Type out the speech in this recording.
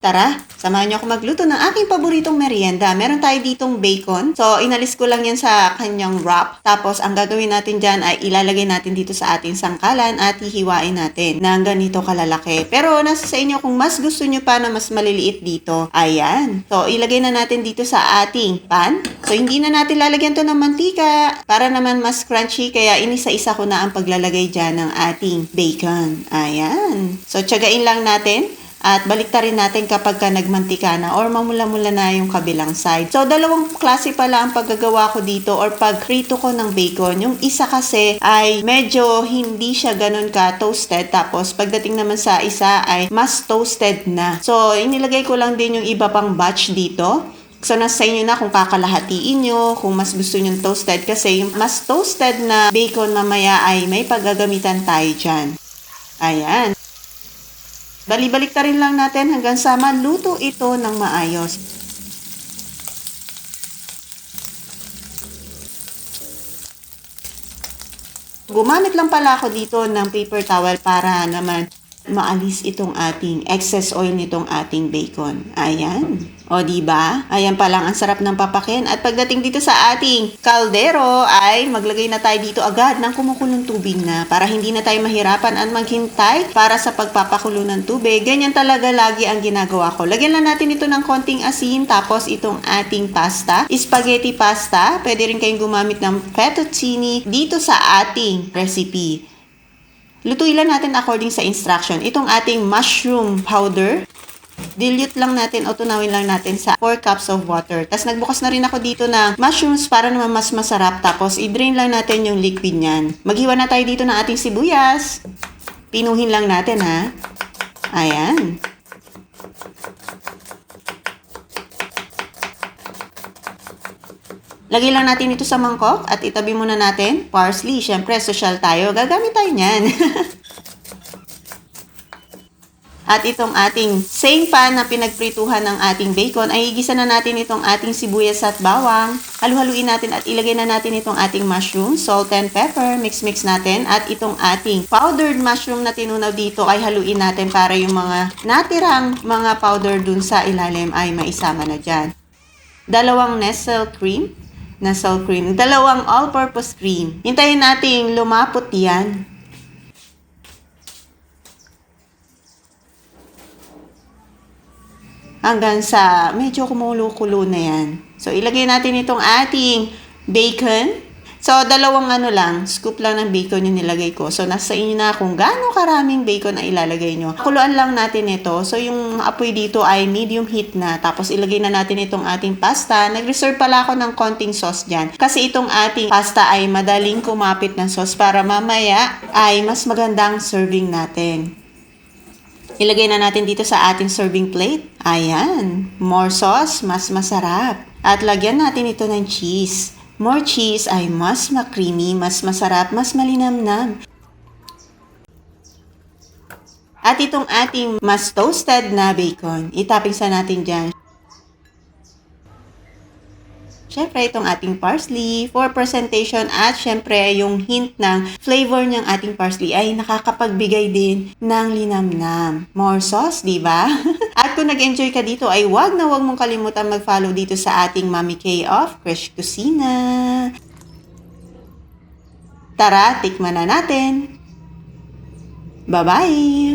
Tara, samahan niyo ako magluto ng aking paboritong merienda. Meron tayo ditong bacon. So, inalis ko lang yan sa kanyang wrap. Tapos, ang gagawin natin dyan ay ilalagay natin dito sa ating sangkalan at hihiwain natin ng ganito kalalaki. Pero, nasa sa inyo kung mas gusto nyo pa na mas maliliit dito. Ayan. So, ilagay na natin dito sa ating pan. So, hindi na natin lalagyan to ng mantika para naman mas crunchy. Kaya, inisa-isa ko na ang paglalagay dyan ng ating bacon. Ayan. So, tsagain lang natin. At baliktarin natin kapag ka nagmantika na or mamula-mula na yung kabilang side. So, dalawang klase pala ang paggagawa ko dito or pagkrito ko ng bacon. Yung isa kasi ay medyo hindi siya ganun ka toasted. Tapos, pagdating naman sa isa ay mas toasted na. So, inilagay ko lang din yung iba pang batch dito. So, nasa inyo na kung kakalahatiin nyo, kung mas gusto nyo toasted. Kasi yung mas toasted na bacon mamaya ay may paggagamitan tayo dyan. Ayan. Bali-balik ta rin lang natin hanggang sa maluto ito ng maayos. Gumamit lang pala ako dito ng paper towel para naman maalis itong ating excess oil nitong ating bacon. Ayan. O, di ba? Ayan pa lang ang sarap ng papakin. At pagdating dito sa ating kaldero ay maglagay na tayo dito agad ng kumukulong tubig na para hindi na tayo mahirapan at maghintay para sa pagpapakulo ng tubig. Ganyan talaga lagi ang ginagawa ko. Lagyan lang natin ito ng konting asin tapos itong ating pasta, spaghetti pasta. Pwede rin kayong gumamit ng fettuccine dito sa ating recipe. Lutuin lang natin according sa instruction. Itong ating mushroom powder, dilute lang natin o tunawin lang natin sa 4 cups of water. Tapos nagbukas na rin ako dito ng mushrooms para naman mas masarap. Tapos i-drain lang natin yung liquid niyan. Maghiwa na tayo dito ng ating sibuyas. Pinuhin lang natin ha. Ayan. Lagay lang natin ito sa mangkok at itabi muna natin. Parsley, syempre social tayo. Gagamit tayo niyan. At itong ating same pan na pinagprituhan ng ating bacon, ay igisa na natin itong ating sibuyas at bawang. Halu-haluin natin at ilagay na natin itong ating mushroom, salt and pepper, mix-mix natin. At itong ating powdered mushroom na tinunaw dito ay haluin natin para yung mga natirang mga powder dun sa ilalim ay maisama na dyan. Dalawang Nestle cream, Nestle cream, dalawang all-purpose cream. Hintayin nating lumapot yan. Hanggang sa medyo kumulo-kulo na yan. So, ilagay natin itong ating bacon. So, dalawang ano lang, scoop lang ng bacon yung nilagay ko. So, nasa inyo na kung gaano karaming bacon na ilalagay nyo. Kuluan lang natin ito. So, yung apoy dito ay medium heat na. Tapos, ilagay na natin itong ating pasta. Nag-reserve pala ako ng konting sauce dyan. Kasi itong ating pasta ay madaling kumapit ng sauce para mamaya ay mas magandang serving natin. Ilagay na natin dito sa ating serving plate. Ayan. More sauce, mas masarap. At lagyan natin ito ng cheese. More cheese ay mas makreamy, mas masarap, mas malinamnam. At itong ating mas toasted na bacon, itaping sa natin dyan. Siyempre, itong ating parsley for presentation at siyempre, yung hint ng flavor ng ating parsley ay nakakapagbigay din ng linamnam. More sauce, di ba? at kung nag-enjoy ka dito, ay wag na wag mong kalimutan mag-follow dito sa ating Mami K of Fresh Kusina. Tara, tikman na natin. Bye-bye!